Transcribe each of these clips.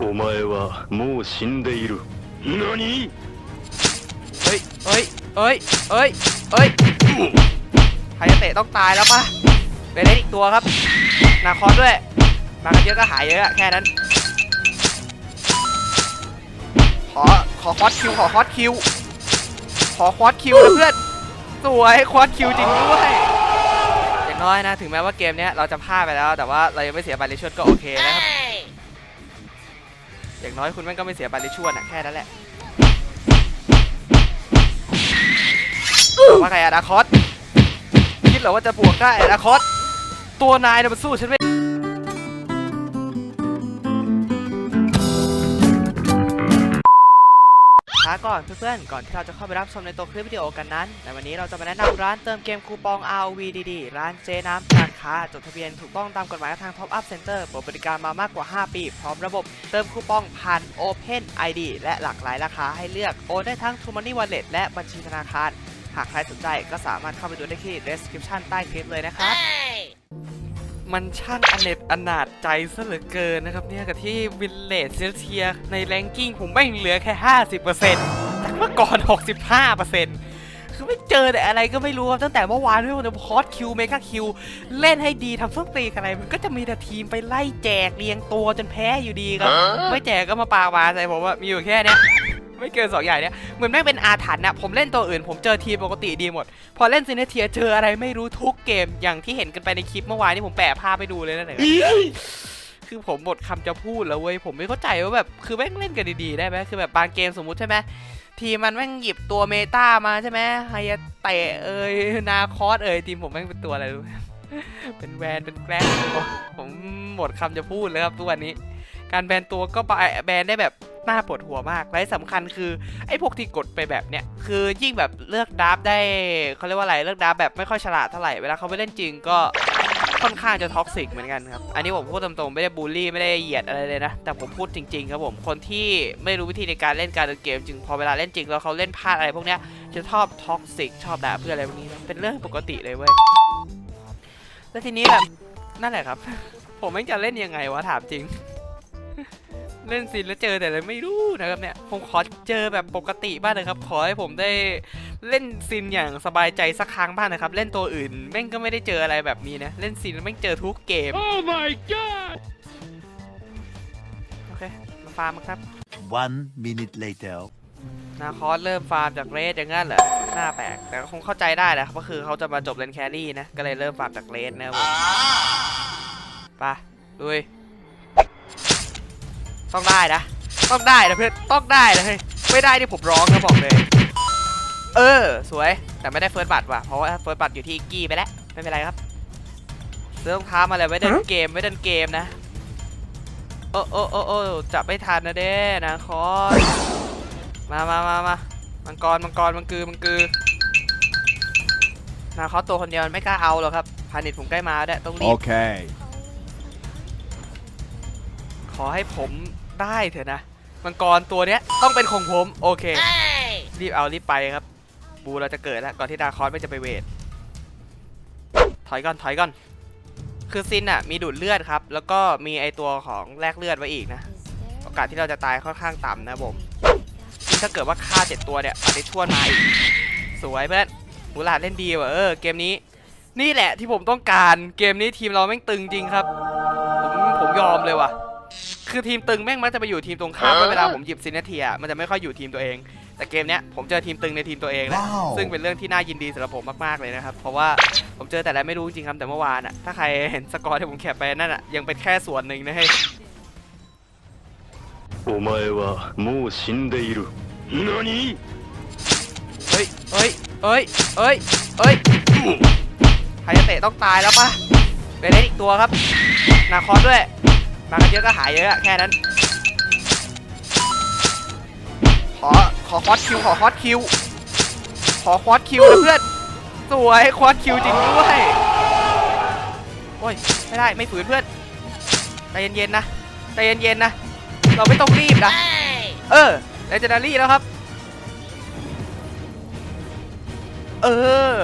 お前はもう死んでいる何 เฮ้ยเฮ้ยเฮ้ยเฮ้ยเฮ้ยไฮยาเตะต้องตายแล้วปะไปเล่นอีกตัวครับ นาคอสด้วย มากันเยอะก็หายเยอะอะแค่นั้น ขอ ขอคอสคิว ขอคอสคิว ขอคอสคิวนะเพื่อน สวยคอสคิวจริงด้วย อย่างน้อยนะ ถึงแม้ว่าเกมเนี้ยเราจะพลาดไปแล้ว แต่ว่าเรายังไม่เสียบาลิชวดก็โอเคนะครับ อย่างน้อยคุณแม่งก็ไม่เสียบาลิชวดนะแค่นั้นแหละว่าไงอนาคตคิดเหรอว่าจะบวกได้อนาคตตัวนายเนี่ยมันสู้ฉันไม่ ก่อนเพื่อนๆ ก่อนที่เราจะเข้าไปรับชมในตัวคลิปวิดีโอกันนั้น ในวันนี้เราจะมาแนะนำร้านเติมเกมคูปอง RV ดีๆ ร้านเจน้ำการค้า จดทะเบียนถูกต้องตามกฎหมายทาง Top Up Center เปิดบริการมามากกว่า 5 ปี พร้อมระบบเติมคูปองผ่าน Open ID และหลากหลายราคาให้เลือก โอนได้ทั้ง True Money Wallet และบัญชีธนาคาร หากใครสนใจก็สามารถเข้าไปดูได้ที่ description ใต้คลิปเลยนะครับ มันช่างอเนจอนาถใจซะเหลือเกินนะครับเนี่ยกับที่วินเลจเซเทียในแรงกิ้งผมไม่เหลือแค่ 50%จากเมื่อก่อน 65%คือไม่เจอแต่อะไรก็ไม่รู้ครับตั้งแต่เมื่อวานที่ผมจะพอดคิวเมกาคิวเล่นให้ดีทำส้นตีอะไร มันก็จะมีแต่ทีมไปไล่แจกเรียงตัวจนแพ้อยู่ดีครับ ไม่แจกก็มาปามาใส่ผมว่ามีอยู่แค่เนี้ย ไม่เกินสองอย่างเนี้ยเหมือนแม่งเป็นอาถรรพ์นะผมเล่นตัวอื่น ผมเจอทีมปกติดีหมด พอเล่นซินเนเทียเจออะไรไม่รู้ทุกเกมอย่างที่เห็นกันไปในคลิปเมื่อวานที่ผมแปะภาพไปดูเลยนั่นแหละคือผมหมดคำจะพูดแล้วเว้ยผมไม่เข้าใจว่าแบบคือแม่งเล่นกันดีๆได้ไหมคือแบบบางเกมสมมุติใช่ไหมทีมมันแม่งหยิบตัวเมตามาใช่ไหมไฮยาเตะเอ่ยนาคอสเอ่ยทีมผมแม่งเป็นตัวอะไรรู้ไหมเป็นแวนเป็นแกล้งผมหมดคำจะพูดเลยครับทุกวันนี้ การแบนตัวก็แบนได้แบบน่าปวดหัวมาก และที่สำคัญคือไอ้พวกที่กดไปแบบเนี้ยคือยิ่งแบบเลือกดับได้เขาเรียกว่าอะไรเลือกดับแบบไม่ค่อยฉลาดเท่าไหร่เวลาเขาไปเล่นจริงก็ค่อนข้างจะท็อกซิกเหมือนกันครับ อันนี้ผมพูดตรงๆไม่ได้บูลลี่ไม่ได้เหยียดอะไรเลยนะ แต่ผมพูดจริงๆครับผม คนที่ไม่รู้วิธีในการเล่นการเดินเกมจริงพอเวลาเล่นจริงแล้วเขาเล่นพลาดอะไรพวกเนี้ยจะชอบท็อกซิกชอบด่าเพื่อนอะไรพวกนี้เป็นเรื่องปกติเลยเว้ย แล้วทีนี้แบบนั่นแหละครับ ผมไม่จะเล่นยังไงวะถามจริง เล่นซินแล้วเจอแต่อะไรไม่รู้นะครับเนี่ยผมขอเจอแบบปกติบ้างนะครับ ขอให้ผมได้เล่นซินอย่างสบายใจสักครั้งบ้างนะครับ เล่นตัวอื่นแม่งก็ไม่ได้เจออะไรแบบนี้นะ เล่นซินแล้วแม่งเจอทุกเกม Oh my god โอเคมาฟาร์มกันครับ One minute later. นาคอสเริ่มฟาร์มจากเรสอย่างงั้นเหรอหน้าแปลกแต่ก็คงเข้าใจได้แหละครับก็คือเขาจะมาจบเลนแครี่นะ ก็เลยเริ่มฟาร์มจากเรสนะครับผมไปลุย ต้องได้นะ ต้องได้นะเพื่อน ต้องได้นะเฮ้ย ไม่ได้นี่ผมร้องนะบอกเลย เออ สวย แต่ไม่ได้เฟิร์สบัตรว่ะ เพราะว่าเฟิร์สบัตรอยู่ที่กี้ไปแล้ว ไม่เป็นไรครับเริ่มค้ามาเลยไว้เดินเกมไว้เดินเกมนะ โอ้โอ้โอ้โอ้จับไม่ทันนะเด้นะคอสมามามามามังกร มังกร มังกือ มังกือนาคอสตัวคนเดียวมันไม่กล้าเอาหรอกครับ พานิชผมใกล้มาแล้วด้วยต้องรีบ Okay. ขอให้ผม ได้เถอะนะมังกรตัวเนี้ยต้องเป็นของผมโอเค รีบเอารีบไปครับ บูเราจะเกิดแล้วก่อนที่ดาคอนไม่จะไปเวทถอยก่อนถอยก่อน คือซินอะมีดูดเลือดครับ แล้วก็มีไอตัวของแลกเลือดไว้อีกนะโอกาสที่เราจะตายค่อนข้างต่ำนะผมถ้าเกิดว่าฆ่าเจ็ดตัวเนี่ยอาจจะชวนมาอีกสวยเพื่อนมูลาดเล่นดีว่ะเออเกมนี้ นี่แหละที่ผมต้องการเกมนี้ทีมเราแม่งตึงจริงครับ ผมผมยอมเลยว่ะ คือทีมตึงแม่งมักจะไปอยู่ทีมตรงข้ามเวลาผมหยิบซินเนเทียมันจะไม่ค่อยอยู่ทีมตัวเอง แต่เกมเนี้ยผมเจอทีมตึงในทีมตัวเองแล้ว ว้าว ซึ่งเป็นเรื่องที่น่ายินดีสำหรับผมมากๆเลยนะครับ เพราะว่าผมเจอแต่ละไม่รู้จริงครับแต่เมื่อวานอะถ้าใครเห็นสกอร์ที่ผมแคปไปนั่นอะยังเป็นแค่ส่วนหนึ่งนะเฮ้ย お前はもう死んでいる何 เฮ้ยเฮ้ยเฮ้ยเฮ้ยเฮ้ยไฮยาเตะต้องตายแล้วปะไปเล่นอีกตัวครับ นาคอสด้วย มากันเยอะก็หายเยอะแค่นั้น ขอขอคอสคิวขอคอสคิว ขอคอสคิวนะเพื่อน สวยคอสคิวจริงด้วยโอ้ยไม่ได้ไม่ฝืนเพื่อนใจเย็นๆนะใจเย็นๆนะเราไม่ต้องรีบนะเออเลเจนดารี่แล้วครับ เออ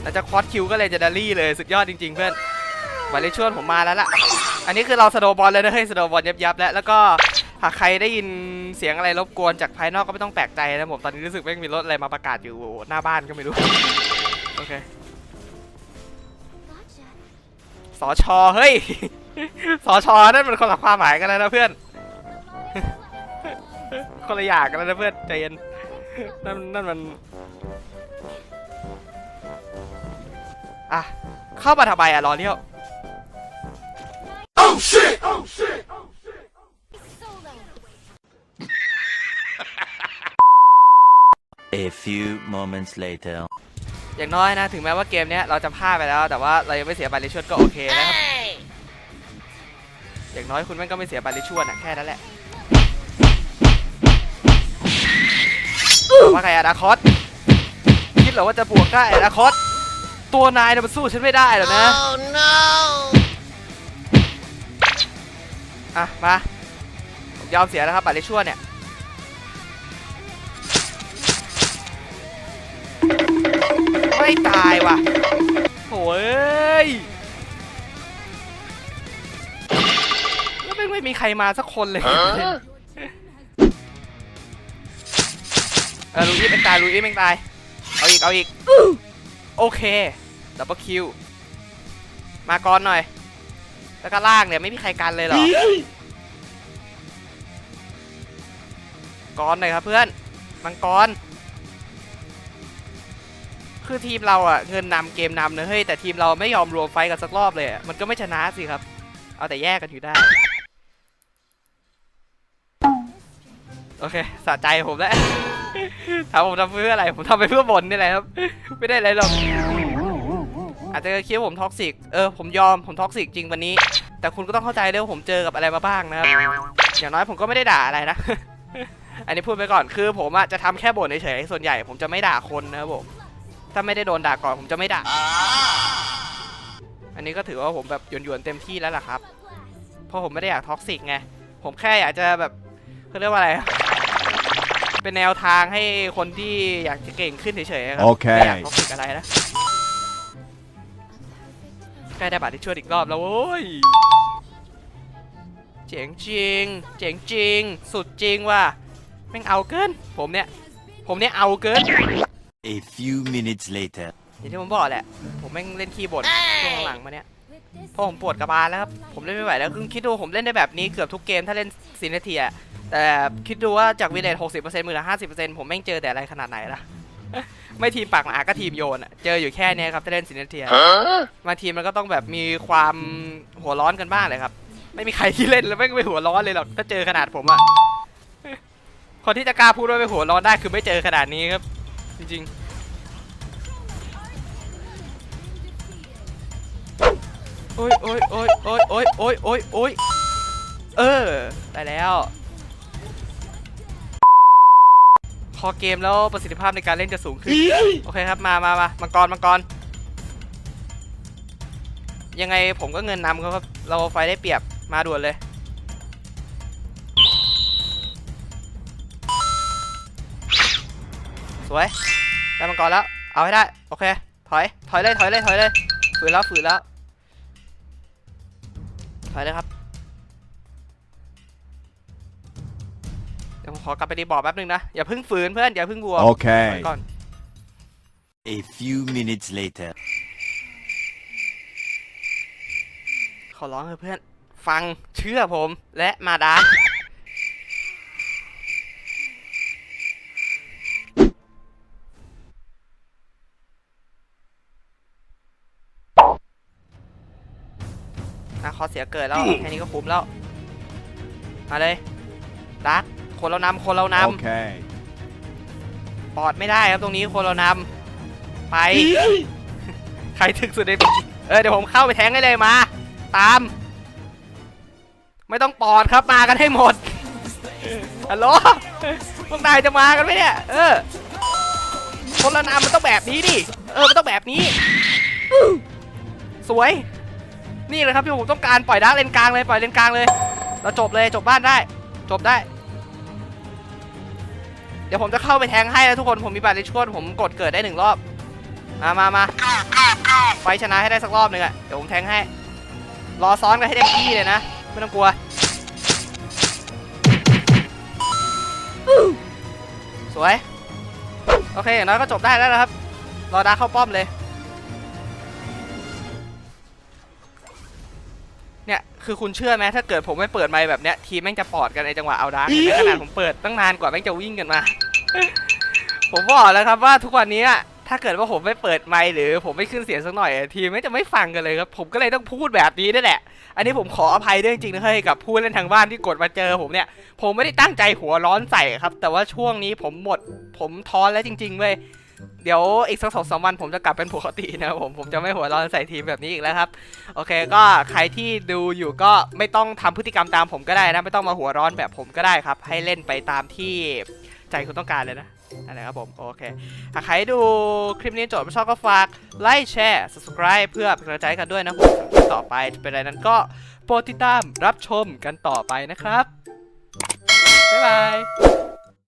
แล้วจะคอสคิวก็เลยจะดารี่เลยสุดยอดจริง ๆ เพื่อนบาเลชวนผมมาแล้วล่ะ อันนี้คือเราสโนบอลเลยนะเฮ้ยสโนบอลยับยับแล้วแล้วก็หากใครได้ยินเสียงอะไรรบกวนจากภายนอกก็ไม่ต้องแปลกใจนะผมตอนนี้รู้สึกว่ามีรถอะไรมาประกาศอยู่หน้าบ้านก็ไม่รู้โอเคสอชอเฮ้ยสอชอนั่นมันคนละความหมายกันแล้วนะเพื่อนคนละอย่างกันแล้วนะเพื่อนใจเย็นนั่นนั่นมันอะเข้ามาทำไมอะรอเลี้ยว A few moments later. อย่างน้อยนะ ถึงแม้ว่าเกมเนี้ยเราจะพลาดไปแล้ว แต่ว่าเรายังไม่เสียบัตรลิชวดก็โอเคนะครับ อย่างน้อยคุณแม่งก็ไม่เสียบัตรลิชวดอะแค่นั้นแหละว่าไงอะดาคอสคิดเหรอว่าจะบวกได้อะดาคอสตัวนายเนี่ยมันสู้ฉันไม่ได้หรอกนะอะมาผมยอมเสียแล้วครับบัตรลิชวดเนี่ย ไม่ตายว่ะโถ่เอ้ยแล้วไม่งไม่มีใครมาสักคนเลยเออลูอี้เป็นตายลูอี้เป็นตาย เอาอีก เอาอีก โอเค ดับเบิลคิว มาก่อนหน่อย แล้วก็ล่างเนี่ยไม่มีใครกันเลยเหรอก่อนหน่อยครับเพื่อน มังกร คือทีมเราอะเงินนำเกมนำนะเฮ้ยแต่ทีมเราไม่ยอมรวมไฟกันสักรอบเลยอะมันก็ไม่ชนะสิครับ เอาแต่แยกกันอยู่ได้ โอเคสะใจผมแล้วถามผมทำเพื่ออะไร ผมทำไปเพื่อบนนี่แหละครับ ไม่ได้อะไรหรอก อาจจะคิดว่าผมท็อกซิก เออผมยอมผมท็อกซิกจริงวันนี้ แต่คุณก็ต้องเข้าใจด้วยว่าผมเจอกับอะไรมาบ้างนะครับ อย่างน้อยผมก็ไม่ได้ด่าอะไรนะ อันนี้พูดไปก่อนคือผมอะจะทำแค่บ่นเฉยๆส่วนใหญ่ผมจะไม่ด่าคนนะครับผม ถ้าไม่ได้โดนด่าก่อนผมจะไม่ด่า อันนี้ก็ถือว่าผมแบบหยวนๆเต็มที่แล้วล่ะครับ เพราะผมไม่ได้อยากท็อกซิกไง ผมแค่อยากจะแบบเขาเรียกว่าอะไร เป็นแนวทางให้คนที่อยากจะเก่งขึ้นเฉยๆครับโอเคไม่อยากท็อกซิกอะไรนะ ใกล้ได้บัตรที่ช่วยอีกรอบแล้วโว้ย เจ๋งจริง เจ๋งจริง สุดจริงว่ะแม่งเอาเกิน ผมเนี่ย ผมเนี่ยเอาเกิน A few minutes later. อย่างที่ผมบอกแหละ ผมแม่งเล่นคีย์บอร์ดช่วงหลังมาเนี่ยเพราะผมปวดกระบาลแล้วครับ ผมเล่นไม่ไหวแล้วคือคิดดูผมเล่นได้แบบนี้เกือบทุกเกมถ้าเล่นซีนทีอะแต่คิดดูว่าจากวินเลทหกสิบเปอร์เซ็นต์มือละห้าสิบเปอร์เซ็นต์ผมแม่งเจอแต่อะไรขนาดไหนล่ะ ไม่ทีมปากหมาก็ทีมโยนอะเจออยู่แค่เนี้ยครับถ้าเล่นซีนทีบางทีมันก็ต้องแบบมีความหัวร้อนกันบ้างเลยครับ ไม่มีใครที่เล่นแล้วแม่งไม่หัวร้อนเลยหรอกถ้าเจอขนาดผมอะคนที่จะกล้าพูดว่าไม่หัวร้อนได้คือไม่เจอขนาดนี้ครับ จริงๆโอ้ยโอ้ยโอ้ยโอ้ยโอ้ยโอ้ยโอ้ยโอ้ยเออได้แล้วพอเกมแล้วประสิทธิภาพในการเล่นจะสูงขึ้น โอเคครับ มามามามังกร มังกร ยังไงผมก็เงินนำเขาครับ เราไฟได้เปรียบ มาด่วนเลย สวยได้มังกรแล้ว เอาให้ได้ โอเค ถอย ถอยเลย ถอยเลย ถอยเลย ฝืนแล้ว ฝืนแล้ว ถอยเลยครับ เดี๋ยวผมขอกลับไปดีบอร์ดแป๊บนึงนะ อย่าเพิ่งฝืนเพื่อน อย่าเพิ่งบวกถอย Okay. ก่อน A few minutes later. ขอร้องเถอะเพื่อน ฟัง เชื่อผม และมาดา นะขอเสียเกิดแล้ว แค่นี้ก็คุ้มแล้ว มาเลยดักคนเรานำคนเราน Okay. ำปอดไม่ได้ครับตรงนี้คนเรานำไป ใครถึกสุดในเออเดี๋ยวผมเข้าไปแทงให้เลยมา ตาม ไม่ต้องปอดครับมากันให้หมดฮัลโหลพวกนายจะมากันไหมเนี่ย เออ คนละนามมันต้องแบบนี้ดิ เออ มันต้องแบบนี้ สวย นี่เลยครับที่ผมต้องการปล่อยดาร์กเลนกลางเลยปล่อยเลนกลางเลย เราจบเลยจบบ้านได้ จบได้ เดี๋ยวผมจะเข้าไปแทงให้แล้วทุกคนผมมีบัตรเลชวดผมกดเกิดได้หนึ่งรอบมามามาไฟชนะให้ได้สักรอบหนึ่งอะเดี๋ยวผมแทงให้ รอซ้อนกันให้เต็มที่เลยนะไม่ต้องกลัวสวย โอเคอย่างน้อยก็จบได้แล้วนะครับ รอดาเข้าป้อมเลย คือคุณเชื่อไหมถ้าเกิดผมไม่เปิดไมค์แบบเนี้ยทีมแม่งจะปอดกันในจังหวะเอาดาร์กเห็นไหมขนาดผมเปิดตั้งนานกว่าแม่งจะวิ่งกันมา ผมบอกแล้วครับว่าทุกวันนี้อะถ้าเกิดว่าผมไม่เปิดไมค์หรือผมไม่ขึ้นเสียงสักหน่อยอะทีมไม่งจะไม่ฟังกันเลยครับผมก็เลยต้องพูดแบบนี้นี่แหละ อันนี้ผมขออภัยด้วยจริงๆนะให้กับผู้เล่นทางบ้านที่กดมาเจอผมเนี่ย ผมไม่ได้ตั้งใจหัวร้อนใส่ครับ แต่ว่าช่วงนี้ผมหมด ผมท้อแล้วจริงๆเว้ย เดี๋ยวอีกสักสองสามวันผมจะกลับเป็นปกตินะผมผมจะไม่หัวร้อนใส่ทีมแบบนี้อีกแล้วครับ โอเคก็ใครที่ดูอยู่ก็ไม่ต้องทำพฤติกรรมตามผมก็ได้นะ ไม่ต้องมาหัวร้อนแบบผมก็ได้ครับ ให้เล่นไปตามที่ใจคุณต้องการเลยนะนั่นแหละครับผม โอเคหากใครดูคลิปนี้จบไม่ชอบก็ฝากไลค์แชร์ subscribe เพื่อเป็นกำลังใจกันด้วยนะผมสำหรับต่อไปจะเป็นอะไรนั้นก็โปรดติดตามรับชมกันต่อไปนะครับบ๊ายบาย